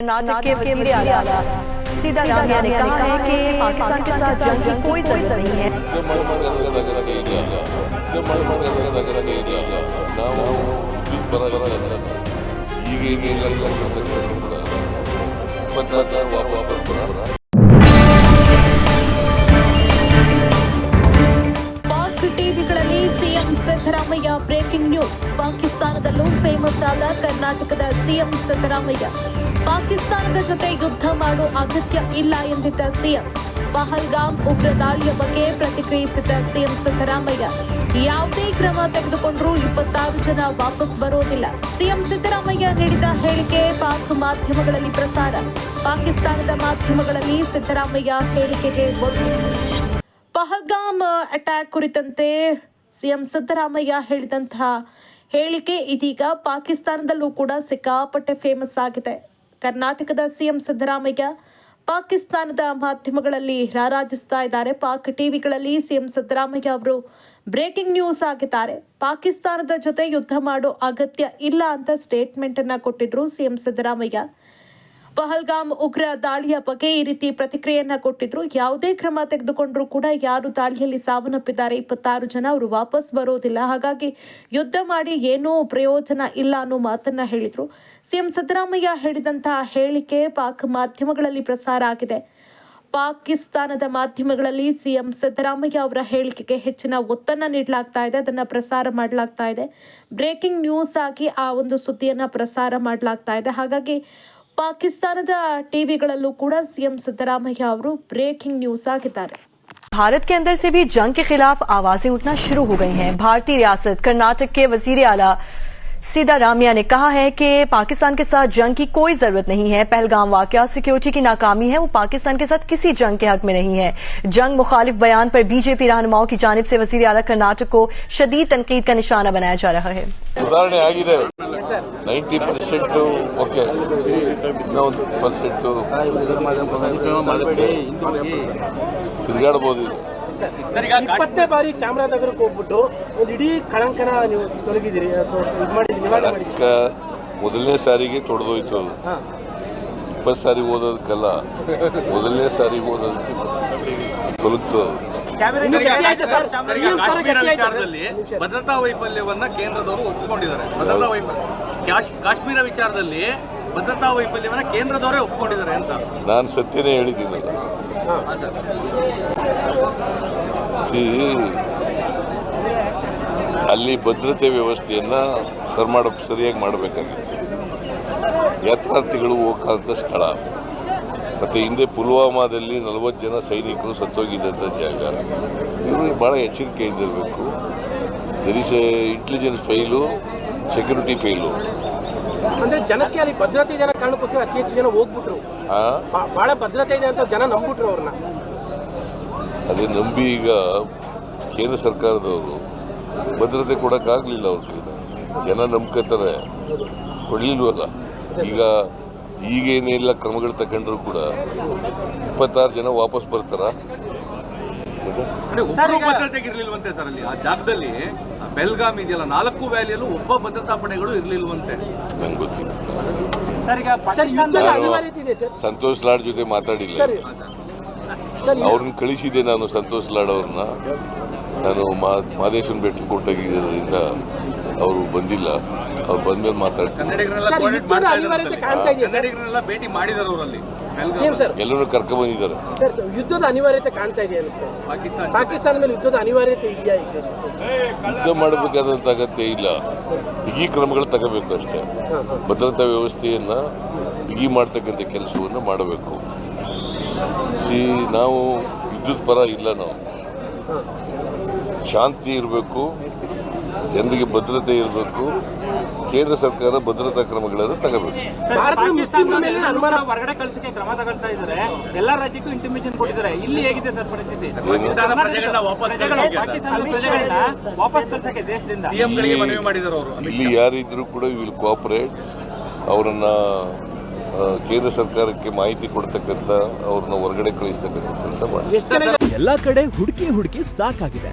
कर्नाटक के वजीर आला सीधा रामिया ने कहा है कि पाकिस्तान के साथ जंग की कोई जरूरत नहीं है ಯುದ್ಧ ಮಾಡಬೇಕಾದಾಗ ಇಲ್ಲ ಯುದ್ಧ ಮಾಡಬೇಕಾದಾಗ ಇಲ್ಲ ನಾವು ವಿದ್ಯುತ್ ಪರ ಅಲ್ಲ ಈಗ ಈಗ ಇಲ್ಲ ಕೂಡ ಇಪ್ಪತ್ತಾರು ವಾಪಸ್ ಬರೋಣ ಪಾಕ್ ಟಿವಿಗಳಲ್ಲಿ ಸಿಎಂ ಸಿದ್ದರಾಮಯ್ಯ ಬ್ರೇಕಿಂಗ್ ನ್ಯೂಸ್ ಪಾಕಿಸ್ತಾನದಲ್ಲೂ ಫೇಮಸ್ ಆದ ಕರ್ನಾಟಕದ ಸಿಎಂ ಸಿದ್ದರಾಮಯ್ಯ ಪಾಕಿಸ್ತಾನದ ಜೊತೆ ಯುದ್ಧ ಮಾಡೋ ಅಗತ್ಯ ಇಲ್ಲ ಎಂದಿದ್ದ ಸಿಎಂ, ಪಹಲ್ಗಾಮ್ ಉಗ್ರ ದಾಳಿಯ ಬಗ್ಗೆ ಪ್ರತಿಕ್ರಿಯಿಸಿದ ಸಿಎಂ ಸಿದ್ದರಾಮಯ್ಯ, ಯಾವುದೇ ಕ್ರಮ ತೆಗೆದುಕೊಂಡರೂ ಇಪ್ಪತ್ತಾರು ಜನ ವಾಪಸ್ ಬರೋದಿಲ್ಲ. ಸಿಎಂ ಸಿದ್ದರಾಮಯ್ಯ ನೀಡಿದ ಹೇಳಿಕೆ ಪಾಕ್ ಮಾಧ್ಯಮಗಳಲ್ಲಿ ಪ್ರಸಾರ. ಪಾಕಿಸ್ತಾನದ ಮಾಧ್ಯಮಗಳಲ್ಲಿ ಸಿದ್ದರಾಮಯ್ಯ ಹೇಳಿಕೆಗೆ ಒತ್ತು. ಪಹಲ್ಗಾಮ್ ಅಟ್ಯಾಕ್ ಕುರಿತಂತೆ ಸಿಎಂ ಸಿದ್ದರಾಮಯ್ಯ ಹೇಳಿದಂತಹ ಹೇಳಿಕೆ ಇದೀಗ ಪಾಕಿಸ್ತಾನದಲ್ಲೂ ಕೂಡ ಸಿಕ್ಕಾಪಟ್ಟೆ ಫೇಮಸ್ ಆಗಿದೆ. ಕರ್ನಾಟಕದ ಸಿಎಂ ಸಿದ್ದರಾಮಯ್ಯ ಪಾಕಿಸ್ತಾನದ ಮಾಧ್ಯಮಗಳಲ್ಲಿ ರಾರಾಜಿಸ್ತಾ ಇದ್ದಾರೆ ಪಾಕ್ ಟಿವಿಗಳಲ್ಲಿ ಸಿಎಂ ಸಿದ್ದರಾಮಯ್ಯ ಅವರು ಬ್ರೇಕಿಂಗ್ ನ್ಯೂಸ್ ಆಗಿದ್ದಾರೆ. ಪಾಕಿಸ್ತಾನದ ಜೊತೆ ಯುದ್ಧ ಮಾಡೋ ಅಗತ್ಯ ಇಲ್ಲ ಅಂತ ಸ್ಟೇಟ್ಮೆಂಟ್ ಅನ್ನ ಕೊಟ್ಟಿದ್ರು ಸಿಎಂ ಸಿದ್ದರಾಮಯ್ಯ. ಪಹಲ್ಗಾಮ್ ಉಗ್ರ ದಾಳಿಯ ಬಗ್ಗೆ ಈ ರೀತಿ ಪ್ರತಿಕ್ರಿಯೆಯನ್ನ ಕೊಟ್ಟಿದ್ರು. ಯಾವುದೇ ಕ್ರಮ ತೆಗೆದುಕೊಂಡ್ರು ಕೂಡ ಯಾರು ದಾಳಿಯಲ್ಲಿ ಸಾವನ್ನಪ್ಪಿದ್ದಾರೆ. ಇಪ್ಪತ್ತಾರು ಜನ ಅವರು ವಾಪಸ್ ಬರೋದಿಲ್ಲ. ಹಾಗಾಗಿ ಯುದ್ಧ ಮಾಡಿ ಏನೂ ಪ್ರಯೋಜನ ಇಲ್ಲ ಅನ್ನೋ ಮಾತನ್ನ ಹೇಳಿದ್ರು. ಸಿಎಂ ಸಿದ್ದರಾಮಯ್ಯ ಹೇಳಿದಂತಹ ಹೇಳಿಕೆ ಪಾಕ್ ಮಾಧ್ಯಮಗಳಲ್ಲಿ ಪ್ರಸಾರ ಆಗಿದೆ. ಪಾಕಿಸ್ತಾನದ ಮಾಧ್ಯಮಗಳಲ್ಲಿ ಸಿಎಂ ಸಿದ್ದರಾಮಯ್ಯ ಅವರ ಹೇಳಿಕೆಗೆ ಹೆಚ್ಚಿನ ಒತ್ತನ್ನ ನೀಡಲಾಗ್ತಾ ಇದೆ. ಅದನ್ನ ಪ್ರಸಾರ ಮಾಡಲಾಗ್ತಾ ಇದೆ. ಬ್ರೇಕಿಂಗ್ ನ್ಯೂಸ್ ಆಗಿ ಆ ಒಂದು ಸುದ್ದಿಯನ್ನ ಪ್ರಸಾರ ಮಾಡಲಾಗ್ತಾ ಇದೆ. ಹಾಗಾಗಿ ಪಾಕಿಸ್ತಾನದ ಟಿವಿಗಳಲ್ಲೂ ಕೂಡ ಸಿಎಂ ಸಿದ್ದರಾಮಯ್ಯ ಅವರು ಬ್ರೇಕಿಂಗ್ ನ್ಯೂಸ್ ಆಗಿದ್ದಾರೆ भारत के अंदर से भी जंग के खिलाफ आवाजें उठना शुरू हो गई हैं भारतीय रियासत कर्नाटक के वजीर आला सीधा रामिया ने कहा है कि पाकिस्तान के साथ जंग की कोई जरूरत नहीं है पहलगाम वाकया सिक्योरिटी की नाकामी है वो पाकिस्तान के साथ किसी जंग के हक में नहीं है जंग मुखालिफ बयान पर बीजेपी रहनुमाओं की जानब से वजीर आला कर्नाटक को शदीद तनकीद का निशाना बनाया जा रहा है ಸುಧಾರಣೆ ಇಪ್ಪತ್ತೇ ಬಾರಿ ಚಾಮರಾಜನಗರಕ್ಕೆ ಹೋಗ್ಬಿಟ್ಟು ಒಂದು ಇಡೀ ಕಳಂಕನ ನೀವು ತೊಲಗಿದಿರಿ ಅದಕ್ಕೆ ಮೊದಲನೇ ಸಾರಿಗೆ ತೊಡೆದೋಯ್ತು ಅದು. ಇಪ್ಪತ್ತು ಸಾರಿ ಓದೋದಕ್ಕಲ್ಲ ಮೊದಲನೇ ಸಾರಿ? ಓದೋದಕ್ಕೆ ತೊಲಗ್ತು ಭದ್ರತಾ ವೈಫಲ್ಯವನ್ನ ಕೇಂದ್ರದವರು ಒಪ್ಪಿಕೊಂಡಿದ್ದಾರೆ ಭದ್ರತಾ ವೈಫಲ್ಯ ಕಾಶ್- ಕಾಶ್ಮೀರ ವಿಚಾರದಲ್ಲಿ ಭದ್ರತಾ ವೈಫಲ್ಯವನ್ನ ಕೇಂದ್ರದವರೇ ಒಪ್ಪಿಕೊಂಡಿದ್ದಾರೆ ಅಂತ. ನಾನು ಸತ್ಯನೇ ಹೇಳಿದ್ದೀನಲ್ಲ. ಸಿ, ಅಲ್ಲಿ ಭದ್ರತೆ ವ್ಯವಸ್ಥೆಯನ್ನು ಸರ್ ಮಾಡ, ಸರಿಯಾಗಿ ಮಾಡಬೇಕಾಗಿತ್ತು. ಯಾತ್ರಾರ್ಥಿಗಳು ಹೋಗಂಥ ಸ್ಥಳ. ಮತ್ತು ಹಿಂದೆ ಪುಲ್ವಾಮಾದಲ್ಲಿ ನಲವತ್ತು ಜನ ಸೈನಿಕರು ಸತ್ತೋಗಿದ್ದಂಥ ಜಾಗ. ಇವರು ಭಾಳ ಎಚ್ಚರಿಕೆಯಿಂದ ಇರಬೇಕು. There is a intelligence fail security fail ಅಂದ್ರೆ ಜನಕ್ಕೆ ಅಲ್ಲಿ ಭದ್ರತೆ ಜನ ಕಾರಣಕ್ಕೋಸ್ಕರ ಅತಿ ಹೆಚ್ಚು ಜನ ಹೋಗ್ಬಿಟ್ರು. ಬಹಳ ಭದ್ರತೆ ಇದೆ ಅಂತ ಜನ ನಂಬ್ಬಿಟ್ರು ಅವ್ರನ್ನ. ಅದೇ ನಂಬಿ ಈಗ ಕೇಂದ್ರ ಸರ್ಕಾರದವರು ಭದ್ರತೆ ಕೊಡೋಕ್ಕಾಗಲಿಲ್ಲ ಅವ್ರ ಕೈಲಿ ಜನ ನಂಬ್ಕೋತಾರೆ. ಕೊಡಲಿಲ್ವಲ್ಲ? ಈಗ ಈಗೇನೆಲ್ಲ ಕ್ರಮಗಳು ತಗೊಂಡ್ರು ಕೂಡ ಇಪ್ಪತ್ತಾರು ಜನ ವಾಪಸ್ ಬರ್ತಾರ? ಅಂದ್ರೆ ಒಬ್ಬರು ಭದ್ರತೆಗೆ ಇರ್ಲಿಲ್ವಂತೆ ಸರ್ ಅಲ್ಲಿ? ಆ ಜಾಗದಲ್ಲಿ ಆ ಬೆಲ್ಗಾಮ್ ಇದೆಯಲ್ಲ ನಾಲ್ಕು ವ್ಯಾಲಿಯಲ್ಲೂ ಒಬ್ಬ ಭದ್ರತಾ ಪಡೆಗಳು ಇರ್ಲಿಲ್ವಂತೆ. ನಂಗೆ ಗೊತ್ತಿಲ್ಲ. ಸರ್ ಯುದ್ಧದ ನಾನು ಸರ್. ಸಂತೋಷ್ ಲಾಡ್ ಜೊತೆ ಮಾತಾಡಿಲ್ಲ. ಅವ್ರನ್ನ ಕಳಿಸಿದೆ ನಾನು ಸಂತೋಷ್ ಲಾಡ್ ಅವ್ರನ್ನ. ನಾನು ಮಾ ಭೇಟಿ ಬೆಟ್ಟ ಕೊಟ್ಟಾಗಿದ್ದರಿಂದ ಅವರು ಬಂದಿಲ್ಲ. ಅವ್ರು ಬಂದ್ಮೇಲೆ ಮಾತಾಡ್ತೀನಿ. ಯುದ್ಧದ ಎಲ್ಲರೂ ಕರ್ಕೊಂಡ್ಬಂದಿದ್ದಾರೆ ಸರ್ ಸರ್, ಯುದ್ಧದ ಅನಿವಾರ್ಯತೆ ಕಾಣ್ತಾ ಇದೆ ಪಾಕಿಸ್ತಾನ ಮೇಲೆ ಯುದ್ಧದ ಅನಿವಾರ್ಯತೆ ಇದೆಯಾ ಯುದ್ಧ ಮಾಡಬೇಕಾದಂತ ಅಗತ್ಯ ಇಲ್ಲ. ಬಿಗಿ ಕ್ರಮಗಳು ತಗೋಬೇಕು ಅಷ್ಟೇ. ಭದ್ರತಾ ವ್ಯವಸ್ಥೆಯನ್ನ ಬಿಗಿ ಮಾಡ್ತಕ್ಕಂಥ ಕೆಲಸವನ್ನು ಮಾಡಬೇಕು. ಸಿ ನಾವು ವಿದ್ಯುತ್ ಪರ ಇಲ್ಲ ನಾವು. ಶಾಂತಿ ಇರಬೇಕು. ಜನರಿಗೆ ಭದ್ರತೆ ಇರಬೇಕು. ಕೇಂದ್ರ ಸರ್ಕಾರ ಭದ್ರತಾ ಕ್ರಮಗಳನ್ನು ತಗೋಬೇಕು. ಭಾರತದ ಮುಸ್ಲಿಮರ ಮೇಲೆ ಅನುಮಾನ ಹೊರಗಡೆ ಕಳ್ಸಕ್ಕೆ ಕ್ರಮ ತಗೊಳ್ತಾ ಇದ್ದಾರೆ. ಎಲ್ಲಾ ರಾಜ್ಯಕ್ಕೂ ಇಂಟಿಮೇಷನ್ ಕೊಟ್ಟಿದ್ದಾರೆ. ಇಲ್ಲಿ ಹೇಗಿದೆ ಸರ್ ಪರಿಸ್ಥಿತಿ? ಪಾಕಿಸ್ತಾನ ವಾಪಸ್ ಪ್ರಜೆಗಳು ಕಳಿಸೋಕೆ ಪಾಕಿಸ್ತಾನದ ವಾಪಸ್ ಕಳ್ಸಕ್ಕೆ ದೇಶದಿಂದ. ಸಿಎಂ ಮನವಿ ಮಾಡಿದ್ದಾರೆ ಅವರು ಇಲ್ಲಿ ಯಾರಿದ್ರು ಕೂಡ ವಿಲ್ ಕೋಪರೇಟ್ ಅವರನ್ನ ಕೇಂದ್ರ ಸರ್ಕಾರಕ್ಕೆ ಮಾಹಿತಿ ಕೊಡ್ತಕ್ಕಂಥ ಅವ್ರನ್ನ ಹೊರಗಡೆ ಕಳಿಸ್ತಕ್ಕಂಥ ಕೆಲಸ ಮಾಡಿ. ಎಲ್ಲಾ ಕಡೆ ಹುಡುಕಿ ಹುಡುಕಿ ಸಾಕಾಗಿದೆ.